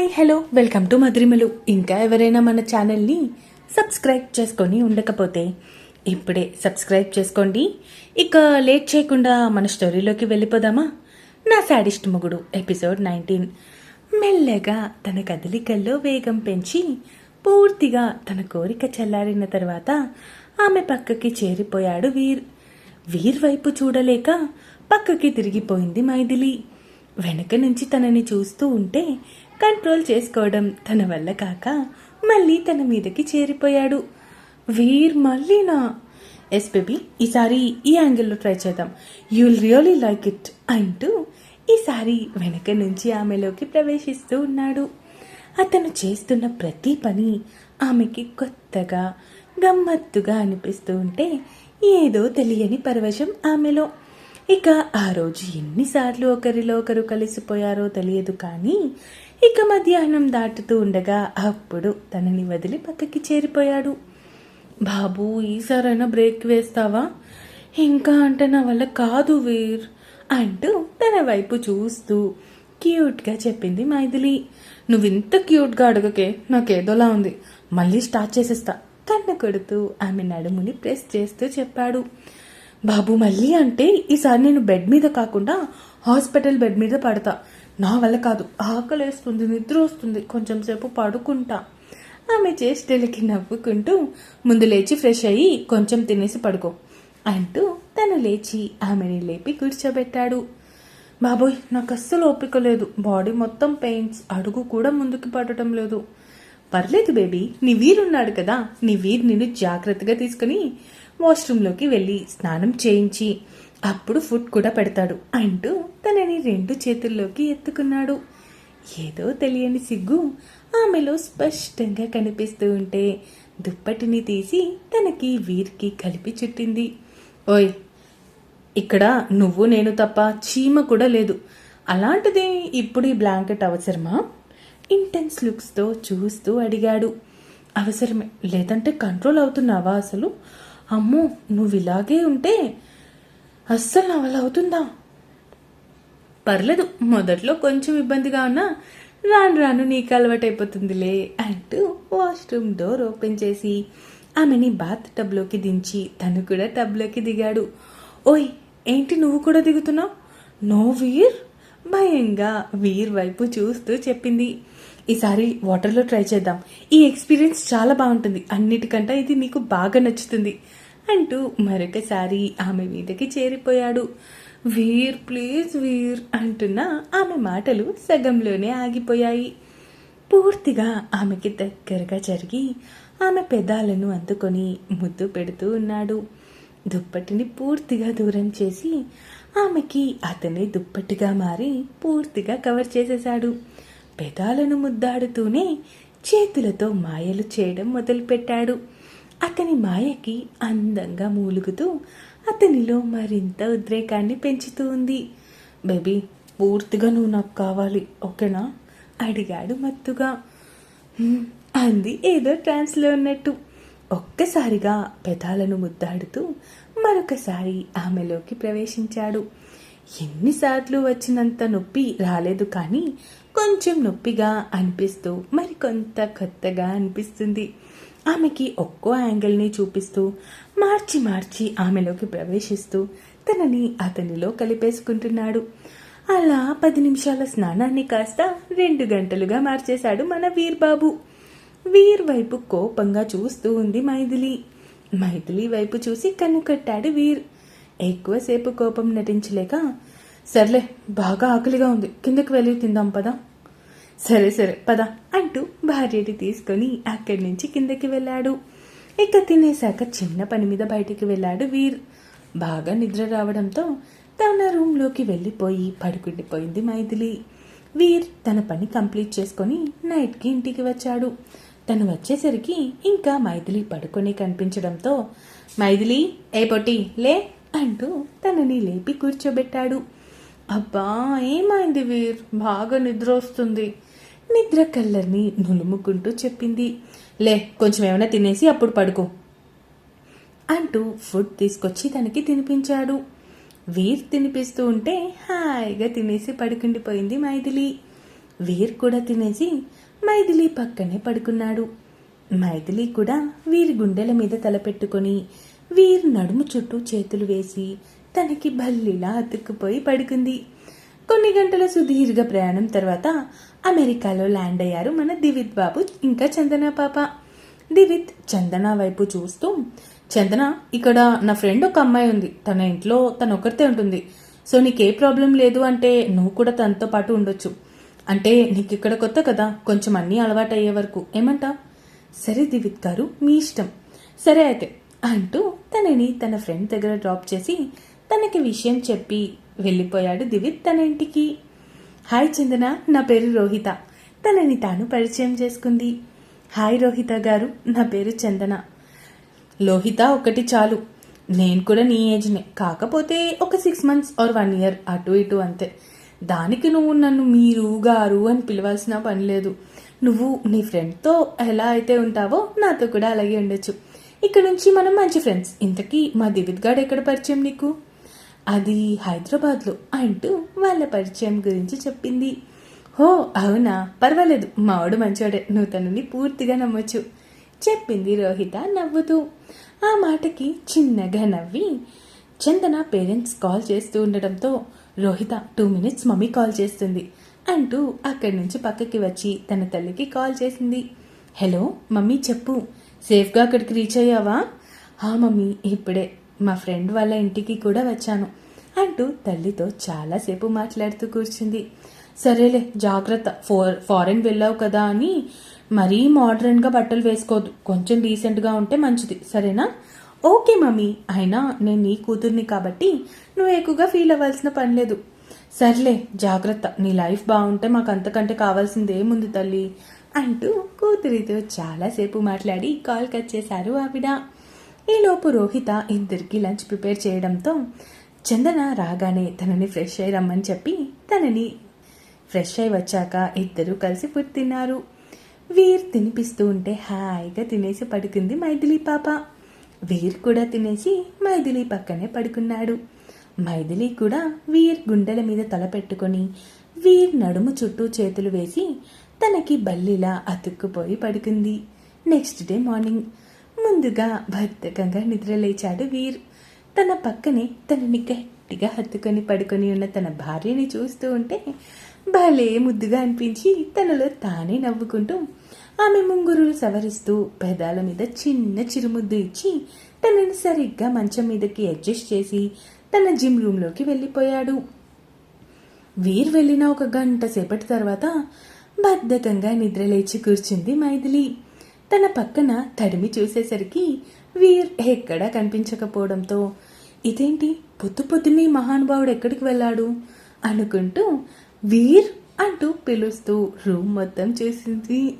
Hi hello welcome to Madhurimalu. ఇంకా ఎవరైనా మన ఛానల్ని సబ్స్క్రైబ్ చేసుకొని ఉండకపోతే ఇప్పుడే సబ్స్క్రైబ్ చేసుకోండి. ఇక లేట్ చేయకుండా మన స్టోరీలోకి వెళ్ళిపోదామా? నా శాడిస్ట్ మొగుడు ఎపిసోడ్ నైన్టీన్. మెల్లగా తన కదలికల్లో వేగం పెంచి పూర్తిగా తన కోరిక చల్లారిన తర్వాత ఆమె పక్కకి చేరిపోయాడు వీర్. వీర్ వైపు చూడలేక పక్కకి తిరిగిపోయింది మైథిలి. వెనక నుంచి తనని చూస్తూ ఉంటే కంట్రోల్ చేసుకోవడం తన వల్ల కాక మళ్ళీ తన మీదకి చేరిపోయాడు. వీర్ మళ్ళీనా? ఎస్ బేబీ ఈసారి ఈ యాంగిల్లో ట్రై చేద్దాం. యుల్ రియలీ లైక్ ఇట్ అంటూ ఈసారి వెనక నుంచి ఆమెలోకి ప్రవేశిస్తూ ఉన్నాడు. అతను చేస్తున్న ప్రతి పని ఆమెకి కొత్తగా గమ్మత్తుగా అనిపిస్తూ ఉంటే ఏదో తెలియని పరవశం ఆమెలో. ఇక ఆ రోజు ఎన్నిసార్లు ఒకరిలో ఒకరు కలిసిపోయారో తెలియదు కానీ ఇక మధ్యాహ్నం దాటుతూ ఉండగా అప్పుడు తనని వదిలి పక్కకి చేరిపోయాడు. బాబు ఈసారైనా బ్రేక్ వేస్తావా? ఇంకా అంటే నా వల్ల కాదు వీర్ అంటూ తన వైపు చూస్తూ క్యూట్గా చెప్పింది మైథిలి. నువ్వింత క్యూట్గా అడగకే నాకేదోలా ఉంది. మళ్ళీ స్టార్ట్ చేసేస్తా కన్ను కొడుతూ ఆమె నడుముని ప్రెస్ చేస్తూ చెప్పాడు. బాబు మళ్ళీ అంటే ఈసారి నేను బెడ్ మీద కాకుండా హాస్పిటల్ బెడ్ మీద పడతా. నా వల్ల కాదు. ఆకలేస్తుంది నిద్ర వస్తుంది. కొంచెం సేపు పడుకుంటా. ఆమె చేష్టలకి నవ్వుకుంటూ ముందు లేచి ఫ్రెష్ అయ్యి కొంచెం తినేసి పడుకో అంటూ తను లేచి ఆమెని లేపి కూర్చోబెట్టాడు. బాబోయ్ నాకు అస్సలు ఓపిక లేదు. బాడీ మొత్తం పెయిన్స్. అడుగు కూడా ముందుకు పడటం లేదు. పర్లేదు బేబీ నీ వీరున్నాడు కదా. నీ వీరు నిన్ను జాగ్రత్తగా తీసుకుని వాష్రూమ్లోకి వెళ్ళి స్నానం చేయించి అప్పుడు ఫుడ్ కూడా పెడతాడు అంటూ తనని రెండు చేతుల్లోకి ఎత్తుకున్నాడు. ఏదో తెలియని సిగ్గు ఆమెలో స్పష్టంగా కనిపిస్తూ ఉంటే దుప్పటిని తీసి తనకి వీరికి కలిపి చుట్టింది. ఓయ్ ఇక్కడ నువ్వు నేను తప్ప చీమ కూడా లేదు. అలాంటిది ఇప్పుడు ఈ బ్లాంకెట్ అవసరమా? ఇంటెన్స్ లుక్స్తో చూస్తూ అడిగాడు. అవసరమే లేదంటే కంట్రోల్ అవుతున్నావా అసలు? అమ్మో నువ్వు ఇలాగే ఉంటే అస్సలు నా వల్ల అవుతుందా? పర్లేదు మొదట్లో కొంచెం ఇబ్బందిగా ఉన్నా రాను రాను నీకు అలవాటైపోతుందిలే అంటూ వాష్రూమ్ డోర్ ఓపెన్ చేసి ఆమెని బాత్ టబ్లోకి దించి తను కూడా టబ్లోకి దిగాడు. ఓయ్ ఏంటి నువ్వు కూడా దిగుతున్నావు? నో వీర్? భయంగా వీర్ వైపు చూస్తూ చెప్పింది. ఈసారి వాటర్లో ట్రై చేద్దాం. ఈ ఎక్స్పీరియన్స్ చాలా బాగుంటుంది. అన్నిటికంటే ఇది నీకు బాగా నచ్చుతుంది. అంటూ మరొకసారి ఆమె వీధికి చేరిపోయాడు. వీర్ ప్లీజ్ వీర్ అంటున్న ఆమె మాటలు సగంలోనే ఆగిపోయాయి. పూర్తిగా ఆమెకి దగ్గరగా జరిగి ఆమె పెదాలను అందుకొని ముద్దు పెడుతూ ఉన్నాడు. దుప్పటిని పూర్తిగా దూరం చేసి ఆమెకి అతనే దుప్పటిగా మారి పూర్తిగా కవర్ చేసేశాడు. పెదాలను ముద్దాడుతూనే చేతులతో మాయలు చేయడం మొదలుపెట్టాడు. అతని మాయకి అందంగా మూలుగుతూ అతనిలో మరింత ఉద్రేకాన్ని పెంచుతూ ఉంది. బేబీ పూర్తిగా నువ్వు నాకు కావాలి ఓకేనా? అడిగాడు మత్తుగా. అంది ఏదో ట్రాన్స్లో ఉన్నట్టు. ఒక్కసారిగా పెదాలను ముద్దాడుతూ మరొకసారి ఆమెలోకి ప్రవేశించాడు. ఎన్నిసార్లు వచ్చినంత నొప్పి రాలేదు కానీ కొంచెం నొప్పిగా అనిపిస్తూ మరికొంత కొత్తగా అనిపిస్తుంది. ఆమెకి ఒక్కో యాంగిల్ని చూపిస్తూ మార్చి మార్చి ఆమెలోకి ప్రవేశిస్తూ తనని అతనిలో కలిపేసుకుంటున్నాడు. అలా పది నిమిషాల స్నానాన్ని కాస్త రెండు గంటలుగా మార్చేశాడు మన వీర్బాబు. వీర్ వైపు కోపంగా చూస్తూ ఉంది మైథిలి. మైథిలి వైపు చూసి కన్ను కట్టాడు వీర్. ఎక్కువసేపు కోపం నటించలేక సర్లే బాగా ఆకలిగా ఉంది. కిందకి వెళ్ళి తిందాం పదా. సరే సరే పద అంటూ భార్యని తీసుకొని అక్కడి నుంచి కిందకి వెళ్ళాడు. ఇక తినేశాక చిన్న పని మీద బయటికి వెళ్ళాడు వీర్. బాగా నిద్ర రావడంతో తన రూమ్లోకి వెళ్ళిపోయి పడుకుండిపోయింది మైథిలి. వీర్ తన పని కంప్లీట్ చేసుకొని నైట్కి ఇంటికి వచ్చాడు. తను వచ్చేసరికి ఇంకా మైథిలి పడుకొని కనిపించడంతో మైథిలి ఏ పొట్టి లే అంటూ తనని లేపి కూర్చోబెట్టాడు. అబ్బా ఏమైంది వీర్? బాగా నిద్ర వస్తుంది. నిద్ర కల్లర్ని నులుముకుంటూ చెప్పింది. లే కొంచెం ఏమైనా తినేసి అప్పుడు పడుకో అంటూ ఫుడ్ తీసుకొచ్చి తనకి తినిపించాడు. వీర్ తినిపిస్తూ ఉంటే హాయిగా తినేసి పడుకుండిపోయింది మైథిలి. వీర్ కూడా తినేసి మైథిలి పక్కనే పడుకున్నాడు. మైథిలి కూడా వీరి గుండెల మీద తలపెట్టుకొని వీరి నడుము చుట్టూ చేతులు వేసి తనకి భల్లిలా అతుక్కుపోయి పడుకుంది. కొన్ని గంటల సుదీర్ఘ ప్రయాణం తర్వాత అమెరికాలో ల్యాండ్ అయ్యారు మన దివిత్ బాబు ఇంకా చందన పాప. దివిత్ చందన వైపు చూస్తూ చందన ఇక్కడ నా ఫ్రెండ్ ఒక అమ్మాయి ఉంది. తన ఇంట్లో తను ఒకరితే ఉంటుంది. సో నీకే ప్రాబ్లం లేదు అంటే నువ్వు కూడా తనతో పాటు ఉండొచ్చు. అంటే నీకు ఇక్కడ కొత్త కదా కొంచెం అన్నీ అలవాటు అయ్యే వరకు. ఏమంటా? సరే దివిత్ గారు మీ ఇష్టం. సరే అయితే అంటూ తనని తన ఫ్రెండ్ దగ్గర డ్రాప్ చేసి తనకి విషయం చెప్పి వెళ్ళిపోయాడు దివిత్ తన ఇంటికి. హాయ్ చందన నా పేరు రోహిత. తనని తాను పరిచయం చేసుకుంది. హాయ్ రోహిత గారు నా పేరు చందన. లోహిత ఒకటి చాలు. నేను కూడా నీ ఏజ్నే. కాకపోతే ఒక six months or one year అటు ఇటు అంతే. దానికి నువ్వు నన్ను మీరు గారు అని పిలవాల్సిన పని లేదు. నువ్వు నీ ఫ్రెండ్తో ఎలా అయితే ఉంటావో నాతో కూడా అలాగే ఉండొచ్చు. ఇక్కడ నుంచి మనం మంచి ఫ్రెండ్స్ ఇంతకీ మా దివిత్ గాడు ఎక్కడ పరిచయం నీకు? అది హైదరాబాద్లో అంటూ వాళ్ళ పరిచయం గురించి చెప్పింది. హో అవునా? పర్వాలేదు మావాడు మంచివాడే నువ్వు తనని పూర్తిగా నమ్మొచ్చు చెప్పింది రోహిత నవ్వుతూ. ఆ మాటకి చిన్నగా నవ్వి చందన పేరెంట్స్ కాల్ చేస్తూ ఉండడంతో Rohitha two minutes mummy call చేస్తుంది అంటూ అక్కడి నుంచి పక్కకి వచ్చి తన తల్లికి కాల్ చేసింది. హలో మమ్మీ చెప్పు సేఫ్గా అక్కడికి రీచ్ అయ్యావా? హా మమ్మీ ఇప్పుడే మా ఫ్రెండ్ వాళ్ళ ఇంటికి కూడా వచ్చాను అంటూ తల్లితో చాలాసేపు మాట్లాడుతూ కూర్చుంది. సరేలే జాగ్రత్త. ఫోర్ ఫారెన్ వెళ్ళావు కదా అని మరీ మోడర్న్గా బట్టలు వేసుకోవద్దు కొంచెం డీసెంట్గా ఉంటే మంచిది. సరేనా? Okay mummy. అయినా నేను నీ కూతుర్ని కాబట్టి నువ్వు ఎక్కువగా ఫీల్ అవ్వాల్సిన పని లేదు. సర్లే జాగ్రత్త. నీ లైఫ్ బాగుంటే మాకు అంతకంటే కావాల్సింది ఏముంది తల్లి అంటూ కూతురితో చాలాసేపు మాట్లాడి కాల్ కట్ చేశారు ఆవిడ ఈలోపు రోహిత ఇద్దరికి లంచ్ ప్రిపేర్ చేయడంతో చందన రాగానే తనని ఫ్రెష్ అయ్యి రమ్మని చెప్పి తనని ఫ్రెష్ అయి వచ్చాక ఇద్దరూ కలిసి ఫుడ్ తిన్నారు. వీర్ తినిపిస్తూ ఉంటే హాయిగా తినేసి పడుకుంది మైథిలి పాప. వీర్ కూడా తినేసి మైథిలి పక్కనే పడుకున్నాడు. మైథిలి కూడా వీర్ గుండెల మీద తల పెట్టుకొని వీర్ నడుము చుట్టూ చేతులు వేసి తనకి బల్లిలా అతుక్కుపోయి పడుకుంది. Next day morning. ముందుగా భర్తకంగా నిద్రలేచాడు వీర్. తన పక్కనే తనని గట్టిగా హత్తుకొని పడుకొని ఉన్న తన భార్యని చూస్తూ ఉంటే భలే ముద్దుగా అనిపించి తనలో తానే నవ్వుకుంటూ ఆమె ముంగురులు సవరిస్తూ పెదాల మీద చిన్న చిరుముద్దు ఇచ్చి తనని సరిగ్గా మంచం మీదకి అడ్జస్ట్ చేసి తన జిమ్ రూమ్లోకి వెళ్ళిపోయాడు. వీర్ వెళ్ళిన ఒక గంట సేపటి తర్వాత బద్ధకంగా నిద్రలేచి కూర్చుంది మైథిలి. తన పక్కన తడిమి చూసేసరికి వీర్ ఎక్కడా కనిపించకపోవడంతో ఇదేంటి? పొద్దు పొద్దునే మహానుభావుడు ఎక్కడికి వెళ్ళాడు? అనుకుంటూ వీర్ అంటూ పిలుస్తూ రూమ్ మొత్తం చేసింది.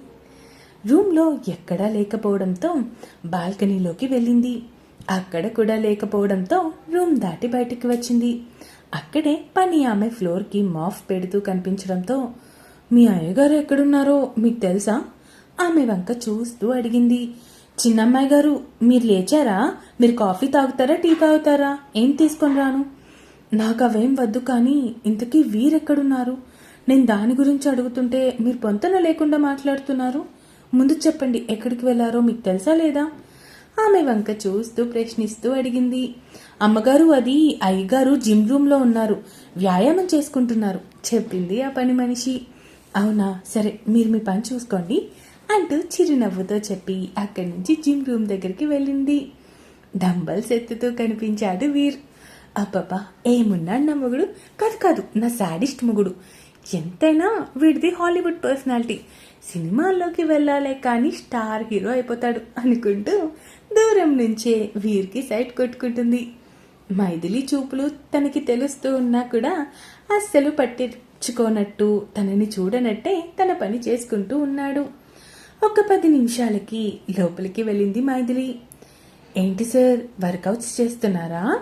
రూమ్లో ఎక్కడా లేకపోవడంతో బాల్కనీలోకి వెళ్ళింది. అక్కడ కూడా లేకపోవడంతో రూమ్ దాటి బయటికి వచ్చింది. అక్కడే పని ఆమె ఫ్లోర్కి మాఫ్ పెడుతూ కనిపించడంతో మీ అయ్యగారు ఎక్కడున్నారో మీకు తెలుసా? ఆమె వంక చూస్తూ అడిగింది. చిన్నమ్మాయి గారు మీరు లేచారా? మీరు కాఫీ తాగుతారా టీ తాగుతారా? ఏం తీసుకొని రాను? నాకు అవేం వద్దు కానీ ఇంతకీ వీరెక్కడున్నారు? నేను దాని గురించి అడుగుతుంటే మీరు పొంతన లేకుండా మాట్లాడుతున్నారు. ముందు చెప్పండి ఎక్కడికి వెళ్ళారో మీకు తెలుసా లేదా? ఆమె వంక చూస్తూ ప్రశ్నిస్తూ అడిగింది. అమ్మగారు అది అయ్యగారు జిమ్ రూమ్లో ఉన్నారు. వ్యాయామం చేసుకుంటున్నారు చెప్పింది ఆ పని మనిషి. అవునా? సరే మీరు మీ పని చూసుకోండి. అంటూ చిరునవ్వుతో చెప్పి అక్కడి నుంచి జిమ్ రూమ్ దగ్గరికి వెళ్ళింది. డంబల్స్ ఎత్తుతూ కనిపించాడు వీర్. అబ్బబ్బా ఏమున్నాడు నా మొగుడు? కాదు కాదు నా సాడిస్ట్ మొగుడు. ఎంతైనా వీడిది హాలీవుడ్ పర్సనాలిటీ. సినిమాల్లోకి వెళ్ళాలే కానీ స్టార్ హీరో అయిపోతాడు అనుకుంటూ దూరం నుంచే వీర్కి సైట్ కొట్టుకుంటుంది. మైథిలి చూపులు తనకి తెలుస్తూ ఉన్నా కూడా అస్సలు పట్టించుకోనట్టు తనని చూడనట్టే తన పని చేసుకుంటూ ఉన్నాడు. ఒక పది నిమిషాలకి లోపలికి వెళ్ళింది మైథిలి. ఏంటి సార్ వర్కౌట్స్ చేస్తున్నారా?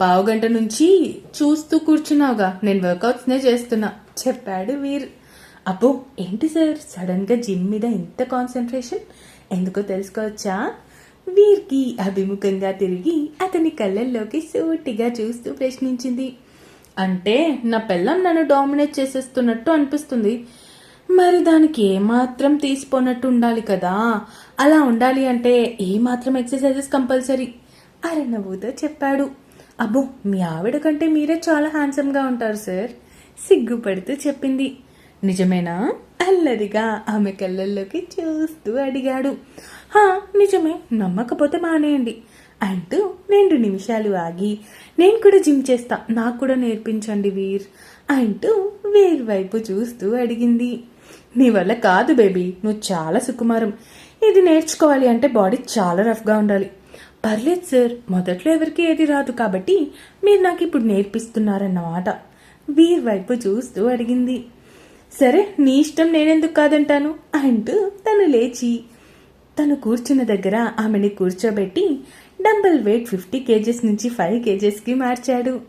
పావు గంట నుంచి చూస్తూ కూర్చున్నావుగా నేను వర్కౌట్స్నే చేస్తున్నా చెప్పాడు వీర్. అబ్బో ఏంటి సార్ సడన్గా జిమ్ మీద ఇంత కాన్సన్ట్రేషన్? ఎందుకో తెలుసుకోవచ్చా? వీర్కి అభిముఖంగా తిరిగి అతని కళ్ళల్లోకి సూటిగా చూస్తూ ప్రశ్నించింది. అంటే నా పిల్లం నన్ను డామినేట్ చేసేస్తున్నట్టు అనిపిస్తుంది. మరి దానికి ఏమాత్రం తీసిపోనట్టు ఉండాలి కదా? అలా ఉండాలి అంటే ఏమాత్రం ఎక్సర్సైజెస్ కంపల్సరీ? అరే నవ్వుతో చెప్పాడు. అబ్బో మీ ఆవిడ కంటే మీరే చాలా హ్యాండ్సమ్గా ఉంటారు సార్. సిగ్గుపడుతూ చెప్పింది. నిజమేనా? అల్లరిగా ఆమె కళ్ళల్లోకి చూస్తూ అడిగాడు. హా నిజమే. నమ్మకపోతే మానేయండి. అంటూ రెండు నిమిషాలు ఆగి నేను కూడా జిమ్ చేస్తా. నాకు కూడా నేర్పించండి వీర్. అంటూ వీర్ వైపు చూస్తూ అడిగింది. నీ వల్ల కాదు బేబీ. నువ్వు చాలా సుకుమారం. ఇది నేర్చుకోవాలి అంటే బాడీ చాలా రఫ్గా ఉండాలి. పర్లేదు సార్. మొదట్లో ఎవరికి ఏది రాదు కాబట్టి మీరు నాకు ఇప్పుడు నేర్పిస్తున్నారన్నమాట. వీర్ వైపు చూస్తూ అడిగింది. సరే నీ ఇష్టం నేనెందుకు కాదంటాను? అంటూ తను లేచి తను కూర్చున్న దగ్గర ఆమెని కూర్చోబెట్టి డంబల్ వెయిట్ ఫిఫ్టీ కేజెస్ నుంచి ఫైవ్ కేజెస్కి మార్చాడు.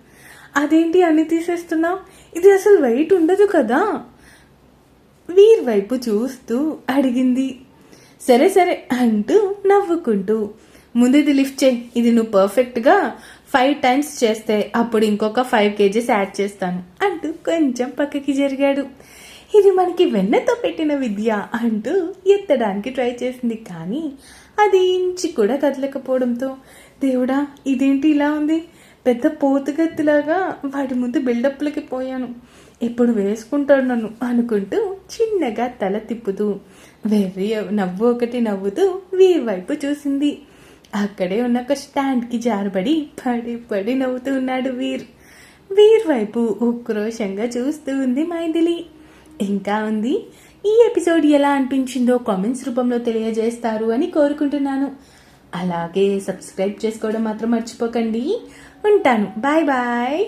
అదేంటి అన్ని తీసేస్తున్నావు? ఇది అసలు వెయిట్ ఉండదు కదా? వీర్ వైపు చూస్తూ అడిగింది. సరే సరే అంటూ నవ్వుకుంటూ ముందు ఇది లిఫ్ట్ చేయి ఇది నువ్వు పర్ఫెక్ట్గా ఫైవ్ టైమ్స్ చేస్తే అప్పుడు ఇంకొక ఫైవ్ కేజీస్ యాడ్ చేస్తాను అంటూ కొంచెం పక్కకి జరిగాడు. ఇది మనకి వెన్నతో పెట్టిన విద్య అంటూ ఎత్తడానికి ట్రై చేసింది కానీ అది ఇంచి కూడా కదలకపోవడంతో దేవుడా ఇదేంటి ఇలా ఉంది? పెద్ద పోతుగత్తిలాగా వాడి ముందు బిల్డప్లకి పోయాను. ఎప్పుడు వేసుకుంటాడు నన్ను అనుకుంటూ చిన్నగా తల తిప్పుతూ వెర్రి నవ్వు ఒకటి నవ్వుతూ వీరి వైపు చూసింది. అక్కడే ఉన్న ఒక స్టాండ్కి జారబడి పడి పడి నవ్వుతూ ఉన్నాడు వీర్. వీర్ వైపు ఉక్రోషంగా చూస్తూ ఉంది మైథిలి. ఇంకా ఉంది? ఈ ఎపిసోడ్ ఎలా అనిపించిందో కామెంట్స్ రూపంలో తెలియజేస్తారు అని కోరుకుంటున్నాను. అలాగే సబ్స్క్రైబ్ చేసుకోవడం మాత్రం మర్చిపోకండి. ఉంటాను. Bye bye.